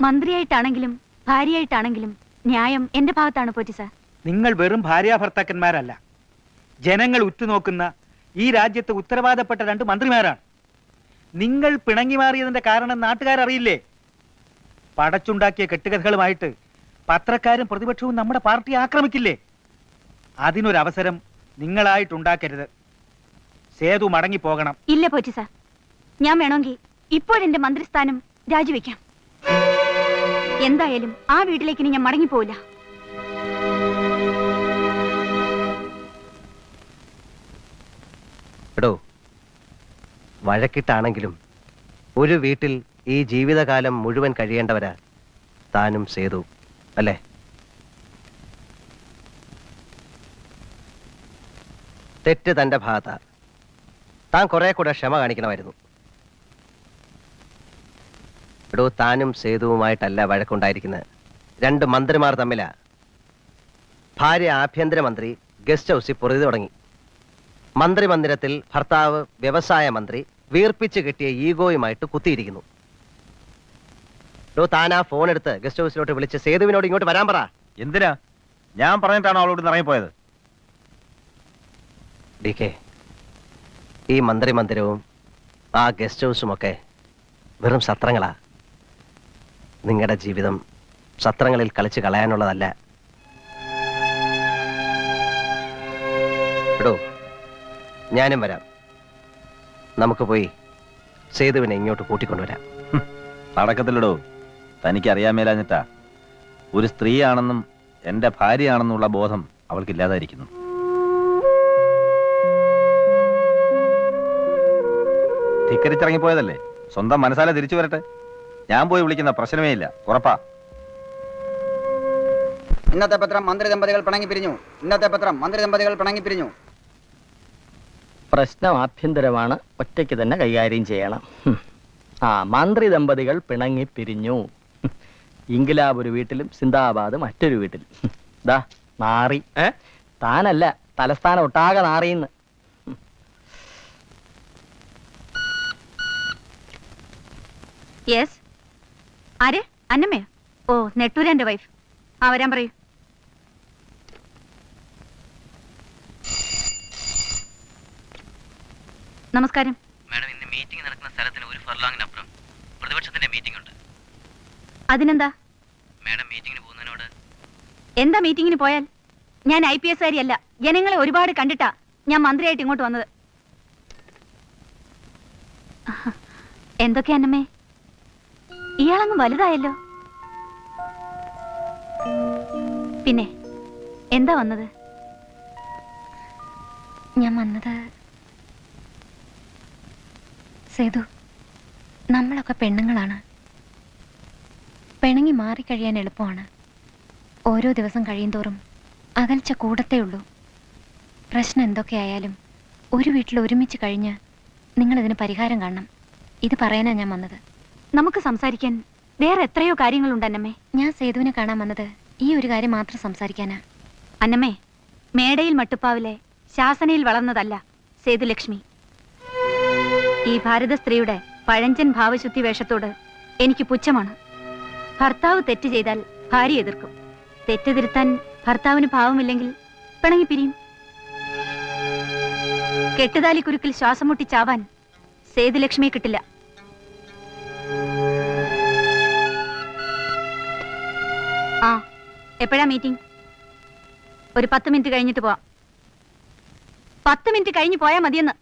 മന്ത്രിയായിട്ടാണെങ്കിലും ഭാര്യയായിട്ടാണെങ്കിലും ന്യായം എന്റെ ഭാഗത്താണ് പോറ്റി സാർ. നിങ്ങൾ വെറും ഭാര്യാഭർത്താക്കന്മാരല്ല. ജനങ്ങൾ ഉറ്റുനോക്കുന്ന ഈ രാജ്യത്തെ ഉത്തരവാദപ്പെട്ട രണ്ട് മന്ത്രിമാരാണ്. നിങ്ങൾ പിണങ്ങി മാറിയതിന്റെ കാരണം നാട്ടുകാരറിയില്ലേ? പടച്ചുണ്ടാക്കിയ കെട്ടുകഥകളുമായിട്ട് പത്രക്കാരും പ്രതിപക്ഷവും നമ്മുടെ പാർട്ടി ആക്രമിക്കില്ലേ? അതിനൊരവസരം നിങ്ങളായിട്ടുണ്ടാക്കരുത്. സേതു മടങ്ങി പോകണം ഇല്ല പോറ്റി സാർ. ഞാൻ വേണമെങ്കിൽ ഇപ്പോഴെന്റെ മന്ത്രിസ്ഥാനം രാജിവെക്കാം. എന്തായാലും ആ വീട്ടിലേക്ക് ഇനി ഞാൻ മടങ്ങിപ്പോവില്ല. എടോ വഴക്കിട്ടാണെങ്കിലും ഒരു വീട്ടിൽ ഈ ജീവിതകാലം മുഴുവൻ കഴിയേണ്ടവരാ താനും സേതു അല്ലേ? തെറ്റ് തന്റെ ഭാഗത്താ. താൻ കുറെ കൂടെ ക്ഷമ കാണിക്കണമായിരുന്നു. എടോ താനും സേതുവുമായിട്ടല്ല വഴക്കുണ്ടായിരിക്കുന്നത്. രണ്ട് മന്ത്രിമാർ തമ്മിലാ. ഭാര്യ ആഭ്യന്തരമന്ത്രി ഗസ്റ്റ് ഹൗസിൽ പൊറുതി തുടങ്ങി. മന്ത്രിമന്ദിരത്തിൽ ഭർത്താവ് വ്യവസായ മന്ത്രി വീർപ്പിച്ച് കിട്ടിയ ഈഗോയുമായിട്ട് കുത്തിയിരിക്കുന്നു. ഡോ താൻ ആ ഫോൺ എടുത്ത് ഗസ്റ്റ് ഹൗസിലോട്ട് വിളിച്ച് സേതുവിനോട് ഇങ്ങോട്ട് വരാൻ പറ. എന്തിനാ? ഞാൻ പറഞ്ഞിട്ടാണ് അവളോട് ഇറങ്ങിപ്പോയത്? ഡി കെ ഈ മന്ത്രിമന്ദിരവും ആ ഗസ്റ്റ് ഹൗസും ഒക്കെ വെറും സത്രങ്ങളാ. നിങ്ങളുടെ ജീവിതം സത്രങ്ങളിൽ കളിച്ച് കളയാനുള്ളതല്ല. എടോ ഞാനും വരാം. നമുക്ക് പോയി സേതുവിനെ ഇങ്ങോട്ട് കൂട്ടിക്കൊണ്ടുവരാം. നടക്കത്തില്ലടോ. തനിക്ക് അറിയാൻ മേലാഞ്ഞിട്ടാ ഒരു സ്ത്രീയാണെന്നും എന്റെ ഭാര്യയാണെന്നുള്ള ബോധം അവൾക്കില്ലാതായിരിക്കുന്നു. ധിക്കരിച്ചിറങ്ങിപ്പോയതല്ലേ? സ്വന്തം മനസ്സാലെ തിരിച്ചു വരട്ടെ? ഞാൻ പോയി വിളിക്കുന്ന പ്രശ്നമേ ഇല്ല. ഉറപ്പാ. ഇന്നത്തെ പത്രം മന്ത്രി ദമ്പതികൾ പിണങ്ങി പിരിഞ്ഞു. ഇന്നത്തെ പത്രം മന്ത്രി ദമ്പതികൾ പിണങ്ങി പിരിഞ്ഞു. പ്രശ്നം ആഭ്യന്തരമാണ്. ഒറ്റയ്ക്ക് തന്നെ കൈകാര്യം ചെയ്യണം. ആ മന്ത്രി ദമ്പതികൾ പിണങ്ങി പിരിഞ്ഞു. ഇംഗ്ലാബ് ഒരു വീട്ടിലും സിന്ദാബാദ് മറ്റൊരു വീട്ടിലും. ദാ നാറി. താനല്ല തലസ്ഥാനം ഒട്ടാകെ നാറിയെന്ന്. യെസ് ആര്? അന്നമ്മയോ? ഓ നെട്ടൂരന്റെ വൈഫ് ആ വരാൻ പറയൂ. നമസ്കാരം. മാഡം ഇന്ന് മീറ്റിംഗ് നടക്കുന്ന സ്ഥലത്തിന് ഒരു ഫർലോങ്ങിനപ്പുറം പ്രതിപക്ഷത്തിന്റെ മീറ്റിംഗ് ഉണ്ട്. അതിനെന്താ? മാഡം മീറ്റിംഗിന് പോകുന്നതിനോട് എന്താ മീറ്റിങ്ങിന് പോയാൽ? ഞാൻ ഐ പി എസ് കാരിയല്ല. ജനങ്ങളെ ഒരുപാട് കണ്ടിട്ടാ ഞാൻ മന്ത്രിയായിട്ട് ഇങ്ങോട്ട് വന്നത്. എന്തൊക്കെയാ അന്നമ്മേ? ഇയാളങ്ങ് വലുതായല്ലോ. പിന്നെ എന്താ വന്നത്? ഞാൻ വന്നത് സേതു നമ്മളൊക്കെ പെണ്ണുങ്ങളാണ്. പിണങ്ങി മാറിക്കഴിയാൻ എളുപ്പമാണ്. ഓരോ ദിവസം കഴിയുന്തോറും അകൽച്ച കൂടത്തേ ഉള്ളൂ. പ്രശ്നം എന്തൊക്കെയായാലും ഒരു വീട്ടിൽ ഒരുമിച്ച് കഴിഞ്ഞ് നിങ്ങളിതിന് പരിഹാരം കാണണം. ഇത് പറയാനാണ് ഞാൻ വന്നത്. നമുക്ക് സംസാരിക്കാൻ വേറെ എത്രയോ കാര്യങ്ങളുണ്ട് അന്നമ്മേ. ഞാൻ സേതുവിനെ കാണാൻ വന്നത് ഈ ഒരു കാര്യം മാത്രം സംസാരിക്കാനാ. അന്നമ്മേ മേടയിൽ മട്ടുപ്പാവിലെ ശാസനയിൽ വളർന്നതല്ല സേതുലക്ഷ്മി. ഈ ഭാരത സ്ത്രീയുടെ പഴഞ്ചൻ ഭാവശുദ്ധി വേഷത്തോട് എനിക്ക് പുച്ഛമാണ്. ഭർത്താവ് തെറ്റ് ചെയ്താൽ ഭാര്യ എതിർക്കും. തെറ്റ് തിരുത്താൻ ഭർത്താവിന് ഭാവമില്ലെങ്കിൽ പിണങ്ങി പിരിയും. കെട്ടുതാലി കുരുക്കിൽ ശ്വാസം മുട്ടി ചാവാൻ സേതുലക്ഷ്മിയെ കിട്ടില്ല. എപ്പോഴാ മീറ്റിംഗ് ഒരു പത്ത് മിനിറ്റ് കഴിഞ്ഞിട്ട് പോവാം. പത്ത് മിനിറ്റ് കഴിഞ്ഞ് പോയാൽ മതിയെന്ന്.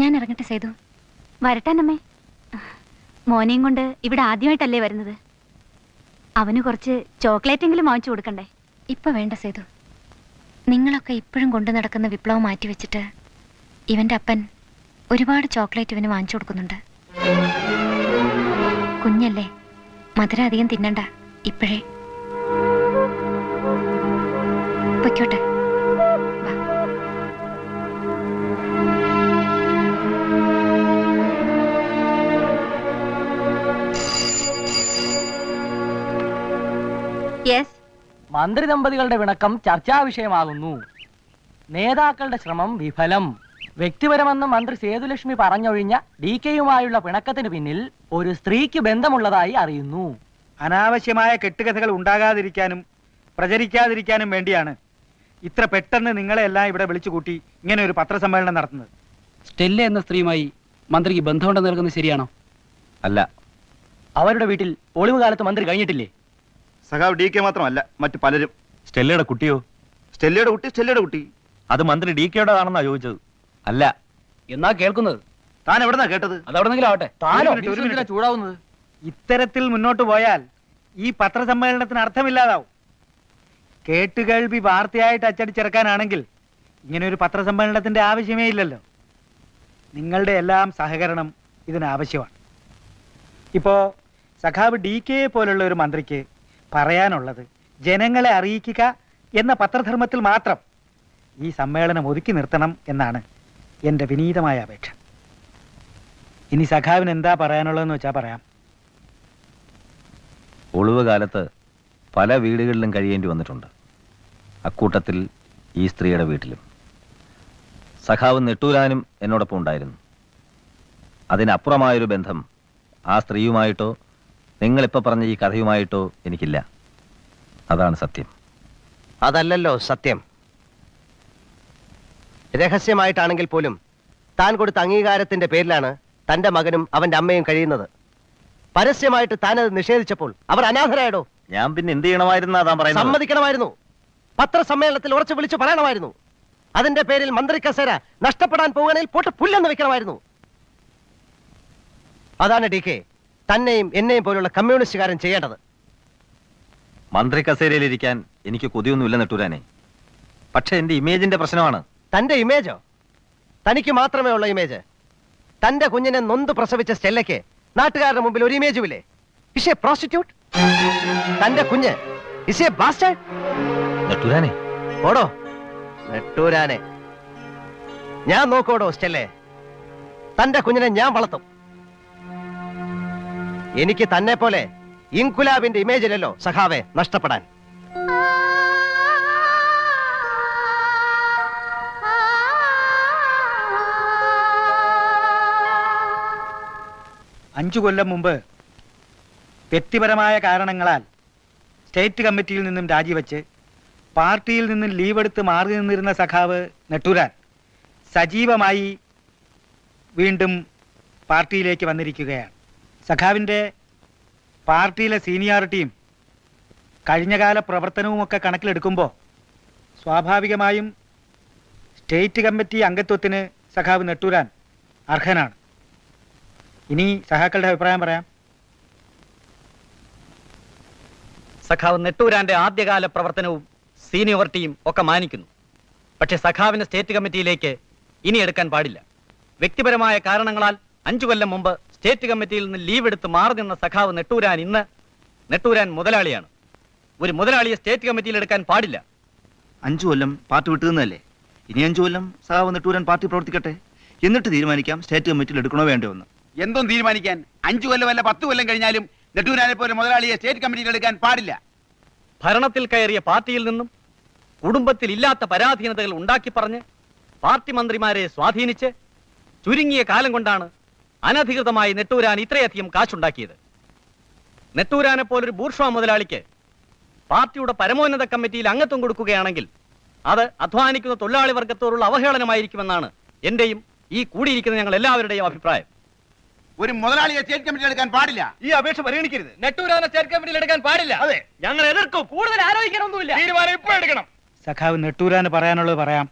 ഞാൻ ഇറങ്ങട്ടെ സേതു. വരട്ടാനമ്മേ. മോനെയും കൊണ്ട് ഇവിടെ ആദ്യമായിട്ടല്ലേ വരുന്നത്. അവന് കുറച്ച് ചോക്ലേറ്റെങ്കിലും വാങ്ങിച്ചു കൊടുക്കണ്ടേ? ഇപ്പൊ വേണ്ട സേതു. നിങ്ങളൊക്കെ ഇപ്പോഴും കൊണ്ടു നടക്കുന്ന വിപ്ലവം മാറ്റിവെച്ചിട്ട് ഇവന്റെ അപ്പൻ ഒരുപാട് ചോക്ലേറ്റ് ഇവന് വാങ്ങിച്ചു കൊടുക്കുന്നുണ്ട്. കുഞ്ഞല്ലേ മധുരം അധികം തിന്നണ്ട. ഇപ്പോഴേ. പൊയ്ക്കോട്ടെ. യെസ് മന്ത്രി ദമ്പതികളുടെ വിണക്കം ചർച്ചാ വിഷയമാകുന്നു. നേതാക്കളുടെ ശ്രമം വിഫലം. വ്യക്തിപരമെന്ന് മന്ത്രി സേതുലക്ഷ്മി പറഞ്ഞൊഴിഞ്ഞ ഡി കെയുമായുള്ള പിണക്കത്തിന് പിന്നിൽ ഒരു സ്ത്രീക്ക് ബന്ധമുള്ളതായി അറിയുന്നു. അനാവശ്യമായ കെട്ടുകഥകൾ ഉണ്ടാകാതിരിക്കാനും പ്രചരിക്കാതിരിക്കാനും വേണ്ടിയാണ് ഇത്ര പെട്ടെന്ന് നിങ്ങളെ എല്ലാം ഇവിടെ വിളിച്ചു കൂട്ടി ഇങ്ങനെ ഒരു പത്രസമ്മേളനം നടത്തുന്നത്. സ്റ്റെല്ല എന്ന സ്ത്രീയുമായി മന്ത്രിക്ക് ബന്ധമുണ്ടെന്ന് നൽകുന്നത് ശരിയാണോ? അല്ല. അവരുടെ വീട്ടിൽ ഒളിവ് കാലത്ത് മന്ത്രി കഴിഞ്ഞിട്ടില്ലേ? സഖാവ് ഡി കെ മാത്രമല്ല മറ്റു പലരും. സ്റ്റെല്ലയുടെ കുട്ടിയോ? സ്റ്റെല്ലയുടെ കുട്ടി സ്റ്റെല്ലയുടെ കുട്ടി. അത് മന്ത്രി ഡി കെയുടെ ആണെന്നാ ചോദിച്ചത്. അല്ല. എന്നാ കേൾക്കുന്നത്? താൻ എവിടെന്നാ കേട്ടത്? അതെവിടെന്നെങ്കിലും ആവട്ടെ. ഒരു മിനിറ്റ്, ഒരു മിനിറ്റ്. ചൂടാവുന്നത് ഇത്തരത്തിൽ മുന്നോട്ട് പോയാൽ ഈ പത്രസമ്മേളനത്തിന് അർത്ഥമില്ലാതാവും. കേട്ടുകേൾവി വാർത്തയായിട്ട് അച്ചടിച്ചിറക്കാനാണെങ്കിൽ ഇങ്ങനെ ഒരു പത്രസമ്മേളനത്തിന്റെ ആവശ്യമേ ഇല്ലല്ലോ. നിങ്ങളുടെ എല്ലാം സഹകരണം ഇതിനാവശ്യമാണ്. ഇപ്പോ സഖാവ് ഡി കെ പോലുള്ള ഒരു മന്ത്രിക്ക് പറയാനുള്ളത് ജനങ്ങളെ അറിയിക്കുക എന്ന പത്രധർമ്മത്തിൽ മാത്രം ഈ സമ്മേളനം ഒതുക്കി നിർത്തണം എന്നാണ് എന്റെ വിനീതമായ അപേക്ഷ. ഇനി സഖാവിന് എന്താ പറയാനുള്ളതെന്ന് വെച്ചാൽ പറയാം. ഒളിവ് കാലത്ത് പല വീടുകളിലും കഴിയേണ്ടി വന്നിട്ടുണ്ട്. അക്കൂട്ടത്തിൽ ഈ സ്ത്രീയുടെ വീട്ടിലും. സഖാവ് നെട്ടൂരാനും എന്നോടൊപ്പം ഉണ്ടായിരുന്നു. അതിനപ്പുറമായൊരു ബന്ധം ആ സ്ത്രീയുമായിട്ടോ നിങ്ങളിപ്പോൾ പറഞ്ഞ ഈ കഥയുമായിട്ടോ എനിക്കില്ല. അതാണ് സത്യം. അതല്ലല്ലോ സത്യം. രഹസ്യമായിട്ടാണെങ്കിൽ പോലും താൻ കൊടുത്ത അംഗീകാരത്തിന്റെ പേരിലാണ് തന്റെ മകനും അവന്റെ അമ്മയും കഴിയുന്നത്. പരസ്യമായിട്ട് താനത് നിഷേധിച്ചപ്പോൾ അവർ അനാഥരായടോ? ഞാൻ പിന്നെ എന്ത് ചെയ്യണമായിരുന്നു സമ്മതിക്കണമായിരുന്നു. പത്രസമ്മേളനത്തിൽ ഉറച്ചു വിളിച്ചു പറയണമായിരുന്നു. അതിന്റെ പേരിൽ മന്ത്രി കസേര നഷ്ടപ്പെടാൻ പോകുകയാണെങ്കിൽ പോട്ട് പുല്ലെന്ന് വെക്കണമായിരുന്നു. അതാണ് ഡി കെ തന്നെയും എന്നെയും പോലുള്ള കമ്മ്യൂണിസ്റ്റുകാരൻ ചെയ്യേണ്ടത്. മന്ത്രി കസേരയിലിരിക്കാൻ എനിക്ക് കൊതിയൊന്നുമില്ല നെട്ടൂരാനെ. പക്ഷെ എന്റെ ഇമേജിന്റെ പ്രശ്നമാണ്. തന്റെ ഇമേജോ? തനിക്ക് മാത്രമേ ഉള്ള ഇമേജ്. തന്റെ കുഞ്ഞിനെ നൊന്ത് പ്രസവിച്ച സ്റ്റെല്ലയ്ക്ക് നാട്ടുകാരുടെ മുമ്പിൽ ഒരു ഇമേജുമില്ലേ? ഇഷേ പ്രോസ്റ്റിറ്റ്യൂട്ട് തന്റെ കുഞ്ഞ് ഇഷേ ബാസ്റ്റേഡ് നെട്ടൂരാനെ? ഓടോ നെട്ടൂരാനെ. ഞാൻ നോക്കോടോ സ്റ്റെല്ലേ തന്റെ കുഞ്ഞിനെ ഞാൻ വളർത്തും. എനിക്ക് തന്നെ പോലെ ഇൻകുലാബിന്റെ ഇമേജിലല്ലോ സഖാവെ നഷ്ടപ്പെടാൻ. അഞ്ചു കൊല്ലം മുമ്പ് വ്യക്തിപരമായ കാരണങ്ങളാൽ സ്റ്റേറ്റ് കമ്മിറ്റിയിൽ നിന്നും രാജിവെച്ച് പാർട്ടിയിൽ നിന്ന് ലീവ് എടുത്ത് മാറി നിന്നിരുന്ന സഖാവ് നെട്ടൂരാൻ സജീവമായി വീണ്ടും പാർട്ടിയിലേക്ക് വന്നിരിക്കുകയാണ്. സഖാവിന്റെ പാർട്ടിയിലെ സീനിയോറിറ്റിയും കഴിഞ്ഞകാല പ്രവർത്തനവുമൊക്കെ കണക്കിലെടുക്കുമ്പോൾ സ്വാഭാവികമായും സ്റ്റേറ്റ് കമ്മിറ്റി അംഗത്വത്തിന് സഖാവ് നെട്ടൂരാൻ അർഹനാണ്. ഇനി സഖാക്കളുടെ അഭിപ്രായം പറയാം. സഖാവ് നെട്ടൂരാന്റെ ആദ്യകാല പ്രവർത്തനവും സീനിയോറിറ്റിയും ഒക്കെ മാനിക്കുന്നു. പക്ഷെ സഖാവിനെ സ്റ്റേറ്റ് കമ്മിറ്റിയിലേക്ക് ഇനി എടുക്കാൻ പാടില്ല. വ്യക്തിപരമായ കാരണങ്ങളാൽ അഞ്ചു കൊല്ലം മുമ്പ് സ്റ്റേറ്റ് കമ്മിറ്റിയിൽ നിന്ന് ലീവ് എടുത്ത് മാറി നിന്ന സഖാവ് നെട്ടൂരാൻ ഇന്ന് നെട്ടൂരാൻ മുതലാളിയാണ്. ഒരു മുതലാളിയെ സ്റ്റേറ്റ് കമ്മിറ്റിയിൽ എടുക്കാൻ പാടില്ല. അഞ്ചു കൊല്ലം പാർട്ടി വിട്ടുന്നതല്ലേ ഇനി അഞ്ചു കൊല്ലം സഖാവ് നെട്ടൂരാൻ പാർട്ടി പ്രവർത്തിക്കട്ടെ? എന്നിട്ട് തീരുമാനിക്കാം സ്റ്റേറ്റ് കമ്മിറ്റിയിൽ എടുക്കണോ വേണ്ടോ എന്ന്. എന്തും തീരുമാനിക്കാൻ അഞ്ചു കൊല്ലം അല്ല പത്ത് കൊല്ലം കഴിഞ്ഞാലും നെട്ടൂരാനെ പോലെ മുതലാളിയെ സ്റ്റേറ്റ് കമ്മിറ്റിയിൽ എടുക്കാൻ പാടില്ല. ഭരണത്തിൽ കയറിയ പാർട്ടിയിൽ നിന്നും കുടുംബത്തിൽ ഇല്ലാത്ത പരാധീനതകൾ ഉണ്ടാക്കി പറഞ്ഞ് പാർട്ടി മന്ത്രിമാരെ സ്വാധീനിച്ച് ചുരുങ്ങിയ കാലം കൊണ്ടാണ് അനധികൃതമായി നെട്ടൂരാൻ ഇത്രയധികം കാശുണ്ടാക്കിയത്. നെട്ടൂരാനെ പോലൊരു ബൂർഷ മുതലാളിക്ക് പാർട്ടിയുടെ പരമോന്നത കമ്മിറ്റിയിൽ അംഗത്വം കൊടുക്കുകയാണെങ്കിൽ അത് അധ്വാനിക്കുന്ന തൊഴിലാളി വർഗത്തോടുള്ള അവഹേളനമായിരിക്കുമെന്നാണ് എന്റെയും ഈ കൂടിയിരിക്കുന്ന ഞങ്ങൾ എല്ലാവരുടെയും അഭിപ്രായം. ഒരു മുതലാളിയെ സ്റ്റേറ്റ് കമ്മിറ്റി എടുക്കാൻ പാടില്ല. ഈ അപേക്ഷ പരിഗണിക്കരുത്. നെട്ടൂരാനെ സ്റ്റേറ്റ് കമ്മിറ്റിയിൽ എടുക്കാൻ പാടില്ല. അതെ. ഞങ്ങൾ എതിർക്കും. കൂടുതൽ ആലോചിക്കാനൊന്നുമില്ല തീരുമാനം ഇപ്പോൾ എടുക്കണം. സഖാവ് നെട്ടൂരാന് പറയാനുള്ളത് പറയാം.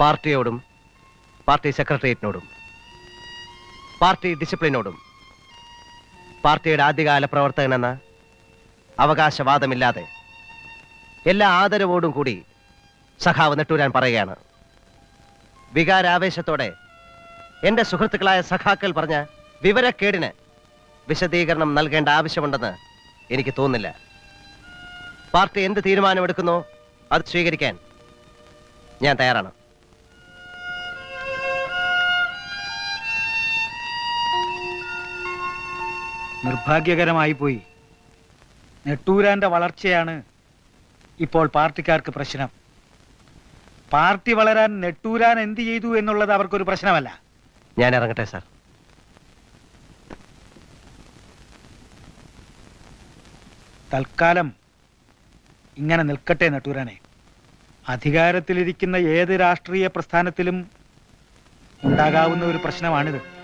പാർട്ടിയോടും പാർട്ടി സെക്രട്ടേറിയറ്റിനോടും പാർട്ടി ഡിസിപ്ലിനോടും പാർട്ടിയുടെ ആദ്യകാല പ്രവർത്തകനെന്ന അവകാശവാദമില്ലാതെ എല്ലാ ആദരവോടും കൂടി സഖാവ് നെട്ടൂരാൻ പറയുകയാണ്. വികാരാവേശത്തോടെ എന്റെ സുഹൃത്തുക്കളായ സഖാക്കൾ പറഞ്ഞ വിവരക്കേടിന് വിശദീകരണം നൽകേണ്ട ആവശ്യമുണ്ടെന്ന് എനിക്ക് തോന്നില്ല പാർട്ടി എന്ത് തീരുമാനമെടുക്കുന്നു അത് സ്വീകരിക്കാൻ ഞാൻ തയ്യാറാണ്. നിർഭാഗ്യകരമായി പോയി. നെട്ടൂരാന്റെ വളർച്ചയാണ് ഇപ്പോൾ പാർട്ടിക്കാർക്ക് പ്രശ്നം. പാർട്ടി വളരാൻ നെട്ടൂരാൻ എന്ത് ചെയ്തു എന്നുള്ളത് അവർക്കൊരു പ്രശ്നമല്ല. ഞാൻ ഇറങ്ങട്ടെ സാർ. തൽക്കാലം ഇങ്ങനെ നിൽക്കട്ടെ നെട്ടൂരാനെ. അധികാരത്തിലിരിക്കുന്ന ഏത് രാഷ്ട്രീയ പ്രസ്ഥാനത്തിലും ഉണ്ടാകാവുന്ന ഒരു പ്രശ്നമാണിത്.